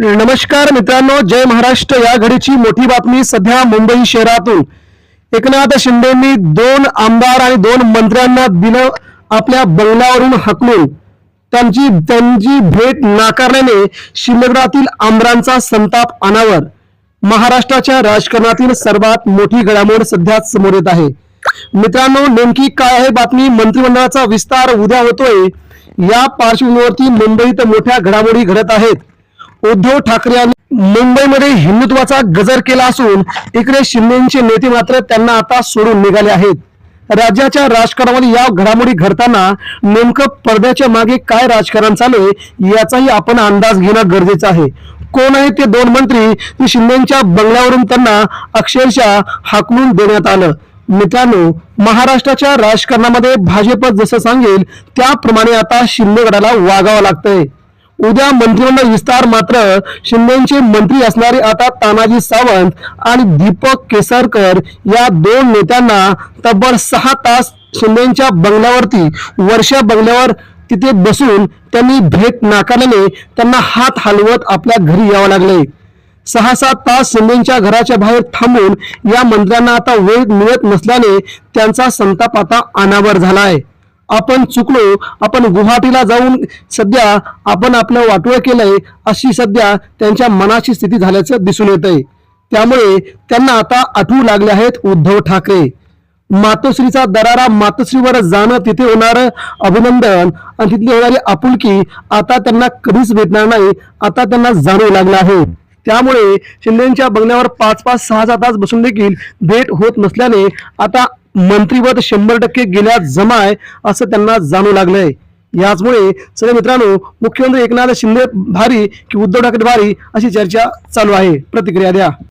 नमस्कार मित्रांनो जय महाराष्ट्र. या घडीची मोठी बातमी सध्या मुंबई शहरातून. एकनाथ शिंदेंनी दोन आमदार आणि दोन मंत्र्यांना दिलं आपल्या बंगल्यावरून हकलून. त्यांची त्यांची भेट नाकारल्याने शिंदेगडातील आमदारांचा संताप अनावर. महाराष्ट्राच्या राजकारणातील सर्वात मोठी घडामोड सध्या समोर येत आहे. मित्रांनो नेमकी काय आहे बातमी? मंत्रिमंडळाचा विस्तार उद्या होतोय. या पार्श्वभूमीवरती मुंबईत मोठ्या घडामोडी घडत आहेत. उद्धव ठाकरे यांनी मुंबईमध्ये हिंदुत्वाचा गजर केला असून इकडे शिंदेचे नेते मात्र त्यांना आता सोडून निघाले आहेत. राज्याच्या राजकारणामध्ये या घडामोडी घडताना नेमकं पडद्याच्या मागे काय राजकारण चालू आहे याचाही आपण अंदाज घेणं गरजेचं आहे. कोण आहे ते दोन मंत्री? की शिंदेच्या बंगल्यावरून त्यांना अक्षरशः हाकलून देण्यात आलं. मित्रांनो महाराष्ट्राच्या राजकारणामध्ये भाजप जसं सांगेल त्याप्रमाणे आता शिंदेगडाला वागावं लागतंय. उद्या मंत्रिमंडळ विस्तार मात्र शिंदेचे मंत्री असणारे आता तानाजी सावंत आणि दीपक केसरकर या दोन नेत्यांना तब्बल सहा तास शिंदेच्या बंगल्यावरती वर्षा बंगल्यावर तिथे बसून त्यांनी भेट नाकारल्याने त्यांना हात हलवत आपल्या घरी यावं लागले. सहा सात तास शिंदेच्या घराच्या बाहेर थांबून या मंत्र्यांना आता वेळ मिळत नसल्याने त्यांचा संताप आता अनावर झालाय. आपण चुकलो आपण गुवाहाटीला जाऊन सध्या आपण आपलं वाटोळ केलंय अशी सध्या त्यांच्या मनाची स्थिती झाल्याचं दिसून येत आहे त्यामुळे त्यांना आता आठवू लागले आहेत उद्धव ठाकरे. मातोश्रीचा दरारा मातोश्रीवर जाणं तिथे होणारं अभिनंदन. आणि तिथली होणारी आपुलकी आता त्यांना कधीच भेटणार नाही आता त्यांना जाणवू लागलं आहे. त्यामुळे शिंदेच्या बंगल्यावर पाच पाच सहा सहा तास बसून देखील भेट होत नसल्याने आता मंत्रीपद शंभर टक्के गेल्या आहे असं त्यांना जाणू लागलंय. याचमुळे सगळे मित्रांनो मुख्यमंत्री एकनाथ शिंदे भारी की उद्धव ठाकरे भारी अशी चर्चा चालू आहे. प्रतिक्रिया द्या.